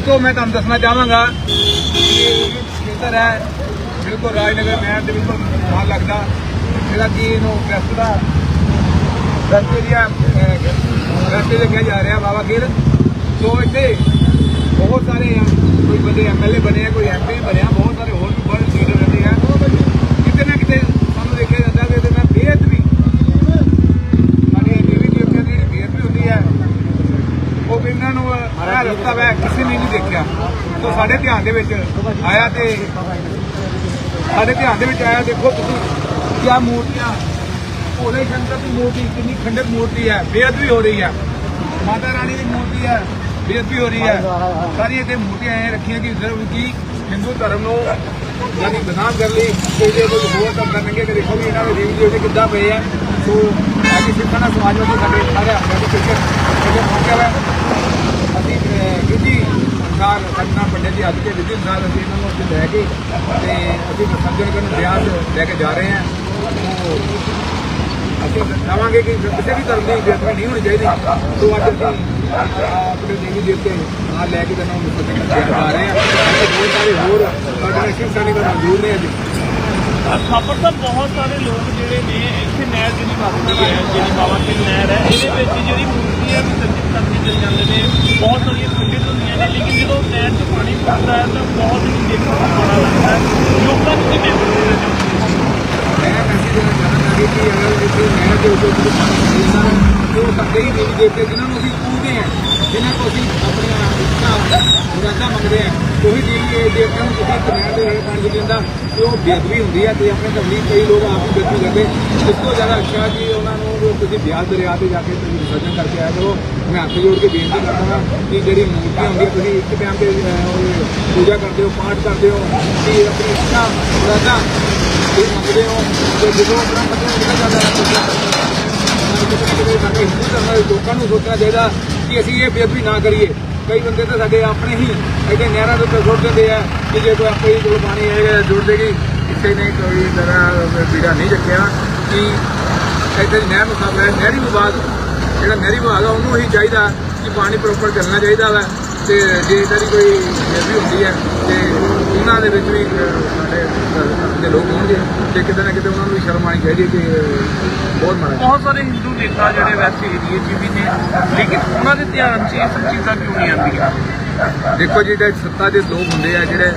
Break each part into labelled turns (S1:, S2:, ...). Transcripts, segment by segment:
S1: ਦੋਸਤੋ ਮੈਂ ਤੁਹਾਨੂੰ ਦੱਸਣਾ ਚਾਹਾਂਗਾ ਕਿ ਖੇਤਰ ਹੈ ਬਿਲਕੁਲ ਰਾਜਨਗਰ ਨਹਿਰ ਦੇ ਬਿਲਕੁਲ ਨਾਲ ਲੱਗਦਾ ਜਿਹੜਾ ਕਿ ਇਹਨੂੰ ਵੈਸਟ ਦਾ ਵੈਸਟਰੀਆ ਵੈਸਟ ਦੇ ਕਿਹਾ ਜਾ ਰਿਹਾ ਬਾਬਾ ਖੇਰ ਸੋ ਇੱਥੇ ਬਹੁਤ ਸਾਰੇ ਕੋਈ ਬੰਦੇ ਐਮਐਲਏ ਬਣੇ ਆ ਕੋਈ ਐਮਪੀ ਆ ਬਹੁਤ ਸਾਰੇ ਹੋਰ ਵੀ ਬੜੇ ਲੀਡਰ ਰਹਿੰਦੇ ਆ ਕਿਤੇ ਨਾ ਕਿਤੇ ਸਾਨੂੰ ਦੇਖਿਆ ਜਾਂਦਾ ਕਿ ਇਹਦੇ ਨਾਲ ਬੇਅਦ ਵੀ ਸਾਡੀ ਜਿਹੜੀ ਵੀ ਹੁੰਦੀ ਹੈ ਉਹ ਇਹਨਾਂ ਨੂੰ ਹਰਾ ਰਸਤਾ ਵੈ ਦੇਖਿਆ ਤੋਂ ਸਾਡੇ ਧਿਆਨ ਦੇ ਵਿੱਚ ਆਇਆ ਤੇ ਸਾਡੇ ਧਿਆਨ ਦੇ ਵਿੱਚ ਆਇਆ ਦੇਖੋ ਤੁਸੀਂ ਆ ਮੂਰਤੀਆਂ ਭੋਲੇ ਸ਼ੰਕਰ ਦੀ ਮੂਰਤੀ ਕਿੰਨੀ ਖੰਡਰ ਮੂਰਤੀ ਹੈ ਬੇਅਦਬੀ ਹੋ ਰਹੀ ਹੈ ਮਾਤਾ ਰਾਣੀ ਦੀ ਮੂਰਤੀ ਹੈ ਬੇਅਦਬੀ ਹੋ ਰਹੀ ਹੈ ਸਾਰੀ ਇੱਥੇ ਮੂਰਤੀਆਂ ਐ ਰੱਖੀਆਂ ਕਿ ਸਿਰਫ ਕੀ ਹਿੰਦੂ ਧਰਮ ਨੂੰ ਯਾਨੀ ਬਦਨਾਮ ਕਰ ਲਈ ਇਹਦੇ ਕੋਈ ਹੋਰ ਕੰਮ ਕਰਨਗੇ ਤੇ ਦੇਖੋ ਵੀ ਇਹਨਾਂ ਦੇ ਦੇਵੀ ਦੇਵਤੇ ਕਿੱਦਾਂ ਪਏ ਆ ਸੋ ਆ ਕਿ ਸਿੱਖਣਾ ਸਮਾਜ ਵਿੱਚ ਸਾਡੇ ਸਾਰੇ ਆਪਣੇ ਦੀ ਕਿਰਤ ਮੌਕੇ ਹੈ ਸਰਕਾਰ ਕੰਨਾ ਪੰਡੇ ਜੀ ਅੱਜ ਕੇ ਵਿਜੇ ਸਾਹਿਬ ਅਸੀਂ ਇਹਨਾਂ ਨੂੰ ਲੈ ਕੇ ਤੇ ਅਸੀਂ ਸੱਜਣਗਣ ਨੂੰ ਵਿਆਹ ਲੈ ਕੇ ਜਾ ਰਹੇ ਹਾਂ ਅਸੀਂ ਦੱਸਾਂਗੇ ਕਿ ਕਿਸੇ ਵੀ ਤਰ੍ਹਾਂ ਦੀ ਇੱਜ਼ਤ ਨਹੀਂ ਹੋਣੀ ਚਾਹੀਦੀ ਤੋਂ ਅੱਜ ਅਸੀਂ ਆਪਣੇ ਦੇਵੀ ਦੇਵਤੇ ਨਾਲ ਲੈ ਕੇ ਜਾਣਾ ਨੂੰ ਸੱਜਣ ਜਾ ਰਹੇ ਹਾਂ ਬਹੁਤ ਸਾਰੇ ਹੋਰ ਸਿੱਖ ਸਾਡੇ ਕੋਲ ਮੌਜੂਦ ਨੇ ਅੱਜ
S2: ਖਾਪਰ ਤਾਂ ਬਹੁਤ ਸਾਰੇ ਲੋਕ ਜਿਹੜੇ ਨੇ ਇੱਥੇ ਨਹਿਰ ਜਿਹੜੀ ਮਾਤਾ ਹੈ ਜਿਹੜੀ ਬਾਵਾ ਦੀ ਨਹਿਰ ਹੈ ਇਹਦੇ ਵਿੱਚ ਜਿਹੜੀ ਮੂਰਤੀ ਹੈ ਵੀ ਕਰਕੇ ਚਲ ਜਾਂਦੇ ਨੇ ਬਹੁਤ ਸਾਰੀਆਂ ਸੰਗਤ ਹੁੰਦੀਆਂ ਨੇ ਲੇਕਿਨ ਜਦੋਂ ਨਹਿਰ 'ਚ ਪਾਣੀ ਭਰਦਾ ਹੈ ਤਾਂ ਬਹੁਤ ਹੀ ਦੇਖਣ ਨੂੰ ਬੜਾ ਲੱਗਦਾ ਹੈ ਲੋਕਾਂ ਨੂੰ ਕਿਵੇਂ ਦੇਣਾ ਚਾਹੁੰਦੇ
S1: ਮੈਂ ਮੈਸੇਜ ਦੇਣਾ ਚਾਹੁੰਦਾ ਕਿ ਅਗਰ ਇੱਥੇ ਨਹਿਰ ਦੇ ਉੱਤੇ ਪਾਣੀ ਭਰਦਾ ਹੈ ਉਹ ਸਾਡੇ ਹੀ ਦੇਵੀ ਦੇਵਤੇ ਜਿਨ੍ਹਾਂ ਨੂੰ ਅਸੀਂ ਪੂਜਦੇ ਹਾਂ ਜਿਨ੍ਹਾਂ ਨੂੰ ਅਸੀਂ ਆਪਣੇ ਮੁਰਾਦਾ ਮੰਗਦੇ ਆ ਕੋਈ ਦੇਵੀ ਦੇਵਤਾ ਨੂੰ ਤੁਸੀਂ ਕਮਾਂਡ ਦੇ ਨਾਲ ਪੰਜ ਦਿੰਦਾ ਤੇ ਉਹ ਬੇਦਬੀ ਹੁੰਦੀ ਆ ਤੇ ਆਪਣੇ ਤਬਲੀਗ ਕਈ ਲੋਕ ਆਪ ਹੀ ਬੇਅਦਬੀ ਕਰਦੇ ਇਸ ਤੋਂ ਜ਼ਿਆਦਾ ਅੱਛਾ ਜੀ ਉਹਨਾਂ ਨੂੰ ਤੁਸੀਂ ਵਿਆਹ ਦਰਿਆ ਤੇ ਜਾ ਕੇ ਤੁਸੀਂ ਵਿਸਰਜਨ ਕਰਕੇ ਆਇਆ ਕਰੋ ਮੈਂ ਹੱਥ ਜੋੜ ਕੇ ਬੇਨਤੀ ਕਰਦਾ ਹਾਂ ਕਿ ਜਿਹੜੀ ਮੂਰਤੀ ਹੁੰਦੀ ਤੁਸੀਂ ਇੱਕ ਟਾਈਮ ਤੇ ਪੂਜਾ ਕਰਦੇ ਹੋ ਪਾਠ ਕਰਦੇ ਹੋ ਕਿ ਆਪਣੀ ਇੱਛਾ ਮੁਰਾਦਾ ਇਹ ਮੰਗਦੇ ਹੋ ਤੇ ਜਦੋਂ ਆਪਣਾ ਮਤਲਬ ਨਿਕਲ ਜਾਂਦਾ ਹੈ ਲੋਕਾਂ ਨੂੰ ਸੋਚਣਾ ਚਾਹੀਦਾ ਕਿ ਅਸੀਂ ਇਹ ਬੇਦਬੀ ਨਾ ਕਰੀਏ ਕਈ ਬੰਦੇ ਤਾਂ ਸਾਡੇ ਆਪਣੇ ਹੀ ਇੱਥੇ ਨਹਿਰਾਂ ਦੇ ਉੱਤੇ ਸੁੱਟ ਦਿੰਦੇ ਆ ਕਿ ਜੇ ਕੋਈ ਆਪਣੇ ਹੀ ਕੋਲ ਪਾਣੀ ਆਏਗਾ ਜੁੜ ਜੇਗੀ ਇੱਥੇ ਨਹੀਂ ਕੋਈ ਜਰਾ ਪੀੜਾ ਨਹੀਂ ਚੱਕਿਆ ਕਿ ਇੱਥੇ ਨਹਿਰ ਨੂੰ ਸਾਫ ਹੈ ਨਹਿਰੀ ਵਿਭਾਗ ਜਿਹੜਾ ਨਹਿਰੀ ਵਿਭਾਗ ਆ ਉਹਨੂੰ ਹੀ ਚਾਹੀਦਾ ਕਿ ਪਾਣੀ ਪ੍ਰੋਪਰ ਚੱਲਣਾ ਚਾਹੀਦਾ ਵਾ ਤੇ ਜੇ ਇਦਾਂ ਦੀ ਕੋਈ ਵੀ ਹੁੰਦੀ ਹੈ ਤੇ ਉਹਨਾਂ ਦੇ ਵਿੱਚ ਵੀ ਸਾਡੇ ਦੇ ਲੋਕ ਹੋਣਗੇ ਤੇ ਕਿਤੇ ਨਾ ਕਿਤੇ ਉਹਨਾਂ ਨੂੰ ਸ਼ਰਮ ਆਣੀ ਚਾਹੀਦੀ ਹੈ ਕਿ ਬਹੁਤ ਮਾੜਾ
S2: ਬਹੁਤ ਸਾਰੇ ਹਿੰਦੂ ਨੇਤਾ ਜਿਹੜੇ ਵੈਸੇ ਏਰੀਏ 'ਚ ਵੀ ਨੇ ਲੇਕਿਨ ਉਹਨਾਂ ਦੇ ਧਿਆਨ 'ਚ ਇਹ ਚੀਜ਼ਾਂ ਕਿਉਂ ਨਹੀਂ ਆਉਂਦੀਆਂ
S1: ਦੇਖੋ ਜੀ ਜਿਹੜੇ ਸੱਤਾ ਦੇ ਲੋਕ ਹੁੰਦੇ ਆ ਜਿਹੜੇ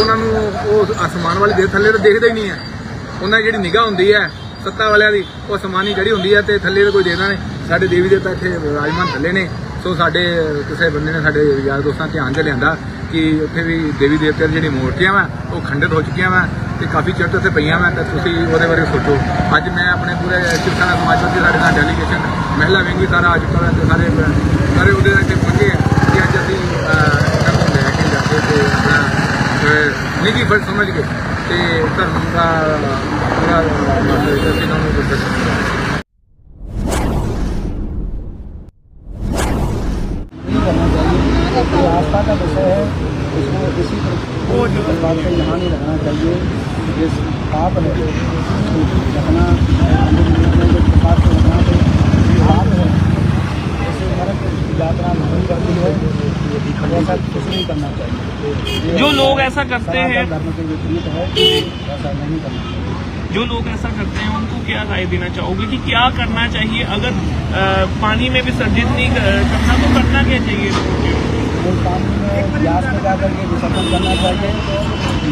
S1: ਉਹਨਾਂ ਨੂੰ ਉਹ ਅਸਮਾਨ ਵਾਲੀ ਦੇ ਥੱਲੇ ਤਾਂ ਦੇਖਦੇ ਹੀ ਨਹੀਂ ਆ ਉਹਨਾਂ ਜਿਹੜੀ ਨਿਗਾਹ ਹੁੰਦੀ ਹੈ ਸੱਤਾ ਵਾਲਿਆਂ ਦੀ ਉਹ ਅਸਮਾਨੀ ਜਿਹੜੀ ਹੁੰਦੀ ਹੈ ਤੇ ਥੱਲੇ ਤਾਂ ਕੋਈ ਦੇਖਦਾ ਨਹੀਂ ਸਾਡੇ ਦੇਵੀ ਤਾਂ ਇੱਥੇ ਰਾਜਮਾਨ ਥੱਲੇ ਨੇ ਸੋ ਸਾਡੇ ਕਿਸੇ ਬੰਦੇ ਨੇ ਸਾਡੇ ਯਾਰ ਦੋਸਤਾਂ ਧਿਆਨ ਦੇ ਲਿਆਂਦਾ ਕਿ ਉੱਥੇ ਵੀ ਦੇਵੀ ਦੇਵਤਿਆਂ ਦੀ ਜਿਹੜੀ ਮੂਰਤੀਆਂ ਆ ਉਹ ਖੰਡਿਤ ਹੋ ਚੁੱਕੀਆਂ ਆ ਤੇ ਕਾਫੀ ਚਿਰ ਤੋਂ ਪਈਆਂ ਮੈਂ ਤਾਂ ਤੁਸੀਂ ਉਹਦੇ ਬਾਰੇ ਸੋਚੋ ਅੱਜ ਮੈਂ ਆਪਣੇ ਪੂਰੇ ਸਿਰਖਾਣਾ ਸਮਾਜ ਵਿੱਚ ਸਾਡੇ ਨਾਲ ਡੈਲੀਗੇਸ਼ਨ ਮਹਿਲਾ ਵਿੰਗ ਵੀ ਸਾਰਾ ਅੱਜ ਕੱਲ੍ਹ ਤੇ ਸਾਰੇ ਸਾਰੇ ਉਹਦੇ ਇੱਥੇ ਪਹੁੰਚੇ ਕਿ ਅੱਜ ਅਸੀਂ ਕੰਮ ਲੈ ਕੇ ਜਾਂਦੇ ਤੇ ਆਪਣਾ ਨਿੱਜੀ ਫਰਜ਼ ਸਮਝ ਕੇ ਤੇ ਧਰਮ ਦਾ ਪੂਰਾ ਮਤਲਬ ਅਸੀਂ ਨੂੰ ਦੱਸਣਾ
S3: बात का यहाँ नहीं रखना चाहिए जिस पाप है रखना पाप रखना तो पाप है यात्रा नहीं करती है ऐसा कुछ नहीं करना चाहिए
S2: जो लोग ऐसा करते हैं
S3: धर्म के विपरीत है ऐसा नहीं करना
S2: जो लोग ऐसा करते हैं उनको क्या राय देना चाहोगे कि क्या करना चाहिए अगर आ, पानी में विसर्जित नहीं करना तो करना क्या चाहिए
S3: कोई काम प्यास में जा करके विसर्जन करना चाहिए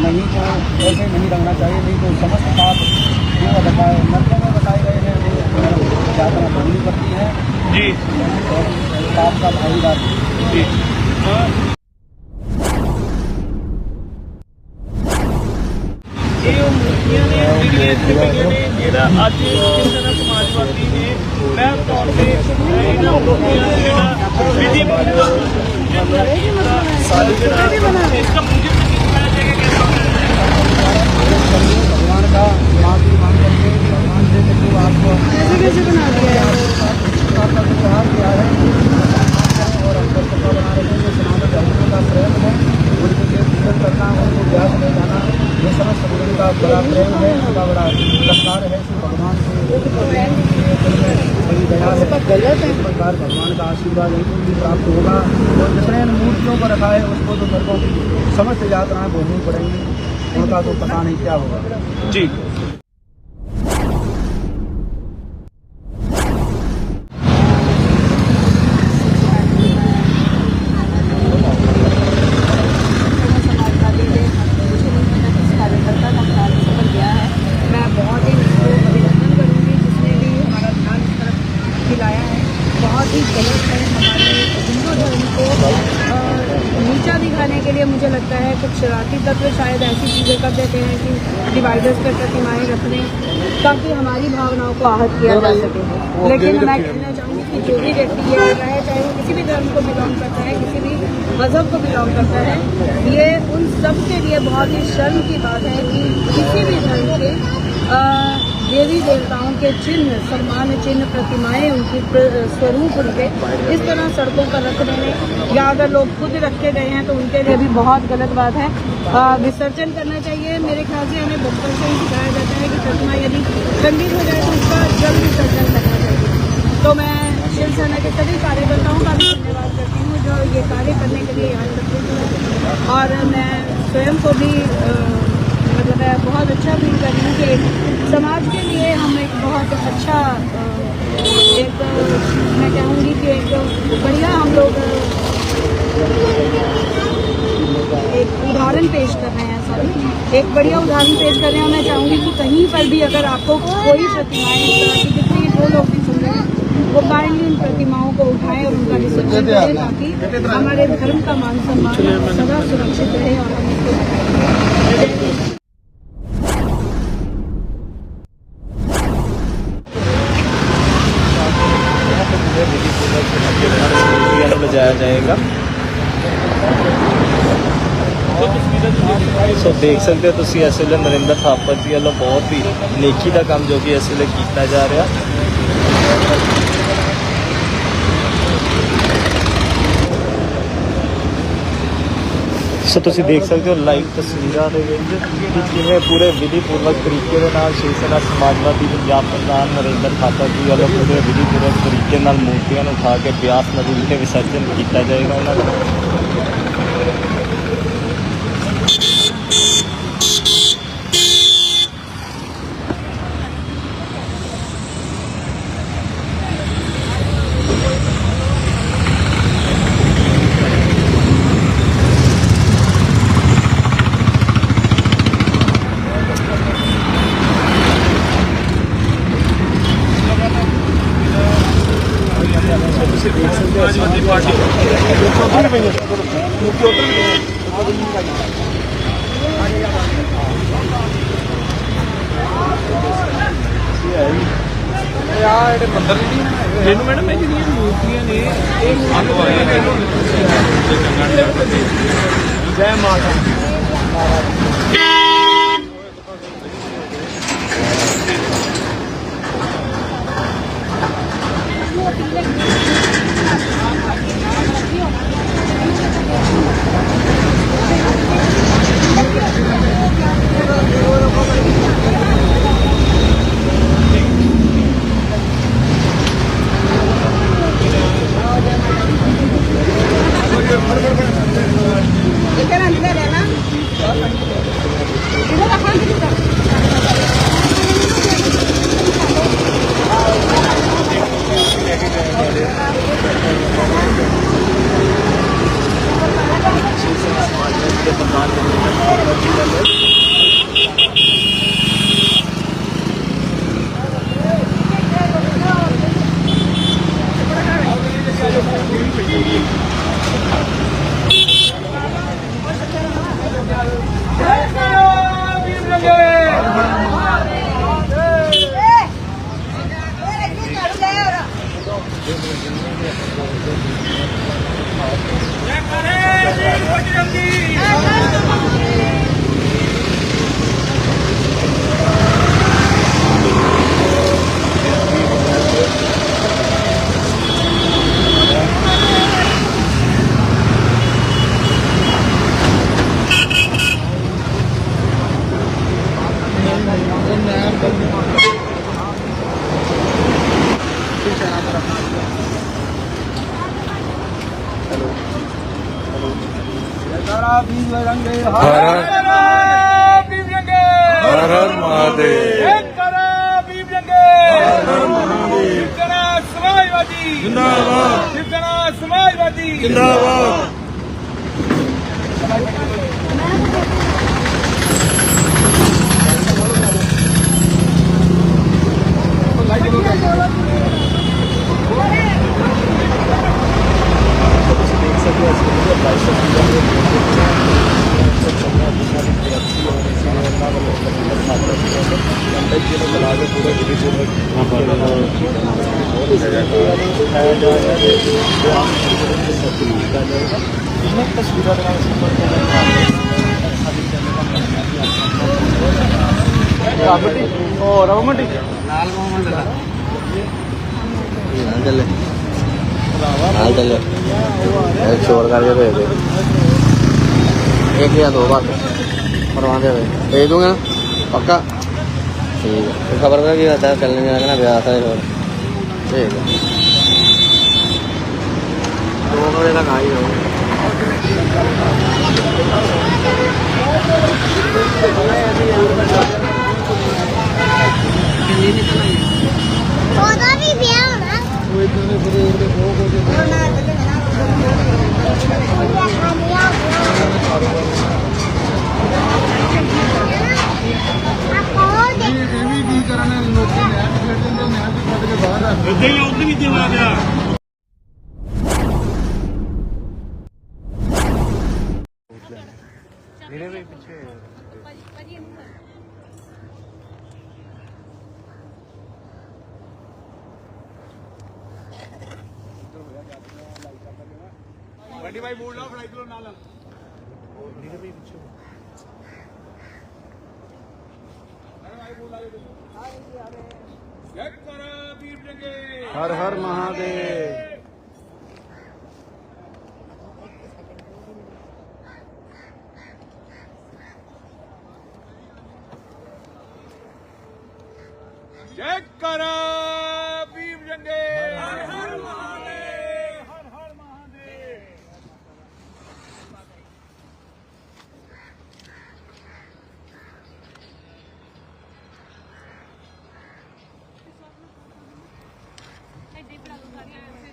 S3: नहीं तो ऐसे नहीं रखना चाहिए नहीं तो समस्त पाप जो बताए मंत्रों में बताए गए हैं वो यात्रा भरनी पड़ती है
S2: जी
S3: और पाप का
S2: भारी बात समाजवादी ने मैं तौर पर ਤੌਰ ਤੇ
S3: भगवान का माँ भी मांग करके भगवान दे करके आपको त्यौहार क्या है और हम सफा बना रहे हैं सनातन धर्म का प्रयत्न है उनको करना उनको ब्यास में जाना है ये समझ सकते का बड़ा प्रेम है उनका बड़ा सत्कार है श्री भगवान से
S4: गलत है
S3: प्रकार भगवान का आशीर्वाद उनको भी प्राप्त होगा और जिसने मूर्तियों को रखा है उसको तो मेरे को समस्त यात्राएँ भोगनी पड़ेंगी उनका तो पता नहीं क्या होगा
S4: जी लगता है कुछ शरारती तत्व शायद ऐसी चीज़ें कर देते हैं कि डिवाइडर्स पर प्रतिमाएँ रखने ताकि हमारी भावनाओं को आहत किया जा सके लेकिन मैं कहना चाहूँगी कि जो भी व्यक्ति ये कर रहा है चाहे वो किसी भी धर्म को बिलोंग करता है किसी भी मज़हब को बिलोंग करता है ये उन सब के लिए बहुत ही शर्म की बात है कि किसी भी धर्म के देवी देवताओं के चिन्ह सम्मान चिन्ह प्रतिमाएं उनकी प्र, स्वरूप उनके इस तरह सड़कों पर रख देने या अगर लोग खुद रखे गए हैं तो उनके लिए भी बहुत गलत बात है विसर्जन करना चाहिए मेरे ख्याल से हमें बचपन से ही सिखाया जाता है कि प्रतिमा यदि गंभीर हो जाए तो उसका जल्द विसर्जन करना चाहिए तो मैं शिवसेना के सभी कार्यकर्ताओं का भी धन्यवाद करती हूँ जो ये कार्य करने के लिए करती हूँ और मैं स्वयं को भी मतलब है बहुत अच्छा फील कर रही हूँ कि समाज के लिए हम एक बहुत अच्छा एक मैं कहूँगी कि एक बढ़िया हम लोग एक उदाहरण पेश कर रहे हैं सॉरी एक बढ़िया उदाहरण पेश कर रहे हैं मैं चाहूँगी कि कहीं पर भी अगर आपको कोई प्रतिमाएँ जितने दो लोग भी सुन रहे हैं वो काइंडली उन प्रतिमाओं को उठाएं और उनका विसर्जन करें ताकि हमारे धर्म का मान सम्मान सदा सुरक्षित रहे और हम इसको
S5: ਜਾਇਆ ਜਾਏਗਾ ਸੋ ਦੇਖ ਸਕਦੇ ਹੋ ਤੁਸੀਂ ਇਸ ਵੇਲੇ ਨਰਿੰਦਰ ਥਾਪਰ ਜੀ ਵੱਲੋਂ ਬਹੁਤ ਹੀ ਨੇਕੀ ਦਾ ਕੰਮ ਜੋ ਕਿ ਇਸ ਵੇਲੇ ਕੀਤਾ ਜਾ ਰਿਹਾ ਸੋ ਤੁਸੀਂ ਦੇਖ ਸਕਦੇ ਹੋ ਲਾਈਵ ਤਸਵੀਰਾਂ ਦੇ ਵਿੱਚ ਕਿ ਕਿਵੇਂ ਪੂਰੇ ਵਿਧੀਪੂਰਵਕ ਤਰੀਕੇ ਦੇ ਨਾਲ ਸ਼੍ਰੀ ਸੈਨਾ ਸਮਾਜਵਾਦੀ ਪੰਜਾਬ ਪ੍ਰਧਾਨ ਨਰਿੰਦਰ ਖਾਤਾ ਜੀ ਵੱਲੋਂ ਪੂਰੇ ਵਿਧੀਪੂਰਵਕ ਤਰੀਕੇ ਨਾਲ ਮੂਰਤੀਆਂ ਨੂੰ ਉਠਾ ਕੇ ਬਿਆਸ ਨਦੀ ਵਿੱਚ ਵਿਸਰਜਨ ਕੀਤਾ ਜਾਏਗਾ ਉਹਨਾਂ ਦਾ
S2: ਸਮਾਜਵਾਦੀ ਪਾਰਟੀ ਯਾਰ ਇਹਦੇ ਮੰਦਰ ਜਿਹੜੀ ਇਹਨੂੰ ਮੈਡਮ ਇਹ ਜਿਹੜੀਆਂ ਮੂਰਤੀਆਂ ਨੇ ਇਹ ਅੱਗ ਵਾਲੀਆਂ ਨੇ ਜੈ ਮਾਤਾ
S6: ਜੀ Thank
S1: you. हर हर
S5: हर हर महादेव
S1: जिंदाबाद समाजवादी
S5: जिंदाबाद ਲਾਈਟ सभी हॉस्पिटल प्राइसेस मुंबई जिले में लागे पूरे दिल्ली जिले में तस्वीर కాబట్టి ఓ రవ్వమండి నాలుగు
S6: మండల हाल चलो एक शोर करके भेज दे एक या दो बार परवा दे भेज दूंगा पक्का ठीक है खबर का भी रहता है चलने में लगना ब्याह था ठीक है दोनों बजे तक आ ही रहो
S7: भी ਇਦਾਂ ਦੇ ਫਰੋਡ ਦੇ ਬਹੁਤ ਹੋ ਜਾਂਦੇ
S1: ਇਹ ਇਹ ਵੀ ਕੀ ਕਰਨਾ ਲੋਕੀ ਨਹਿਰ ਨੇ ਨਹਿਰ ਚ ਕੇ ਬਾਹਰ ਰੱਖ
S8: ਦਿੰਦੇ ਹੀ ਉਧਰ ਹੀ ਦੇਵਾ
S1: ਪਿਆ ਮੇਰੇ ਵੀ ਪਿੱਛੇ
S6: हर हर महादेव
S1: Thank you.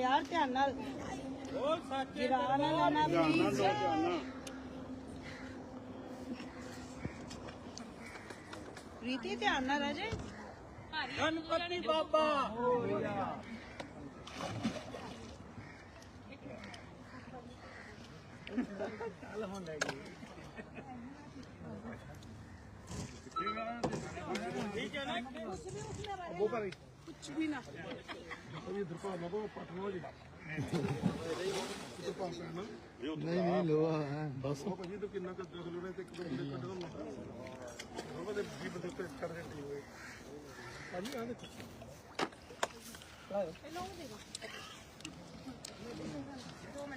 S1: यार ध्यान प्रीति ध्यान ना रह जाए गणपति बाबा
S9: वो कर कुछ भी
S1: ना ये
S9: दरपा लगो पटनो जी ਨਹੀਂ ਨਹੀਂ ਲੋਹਾ ਹੈ ਬਸ
S1: ਉਹ ਭਾਜੀ ਤੂੰ ਕਿੰਨਾ ਕੁ
S10: ਦੇਖ ਲੋੜੇ ਤੇ ਇੱਕ ਬੰਦੇ ਕੱਢ ਦੋ ਲੋਹਾ ਦੇ ਵੀ ਬੰਦੇ ਤੇ ਕਰ ਦਿੱਤੀ ਹੋਏ ਭਾਜੀ ਆ ਦੇ ਲਾਓ ਇਹ ਲਾਓ ਦੇ ਦੋ ਲੈ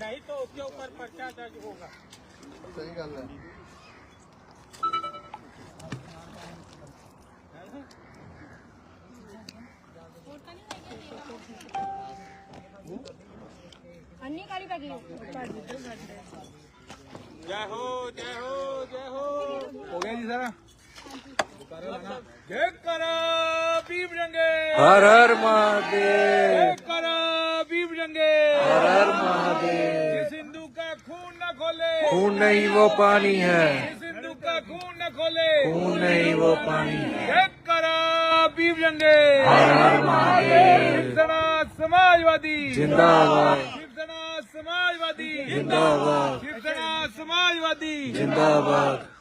S10: नहीं तो उसके ऊपर पर्चा दर्ज होगा
S4: सही गल है
S10: जय हो जय हो जय हो हो गया जी सर जय करो भीम रंगे
S1: हर हर महादेव हर हर महादेव
S10: सिंधु का खून न खोले
S1: खून नहीं वो पानी है
S10: सिंधु का खून न खोले
S1: खून नहीं वो पानी है
S10: पीप जंगे
S1: हर हर महादेव
S10: शिवसेना समाजवादी
S1: जिंदाबाद
S10: शिवसेना समाजवादी
S1: जिंदाबाद
S10: शिवसेना समाजवादी
S1: जिंदाबाद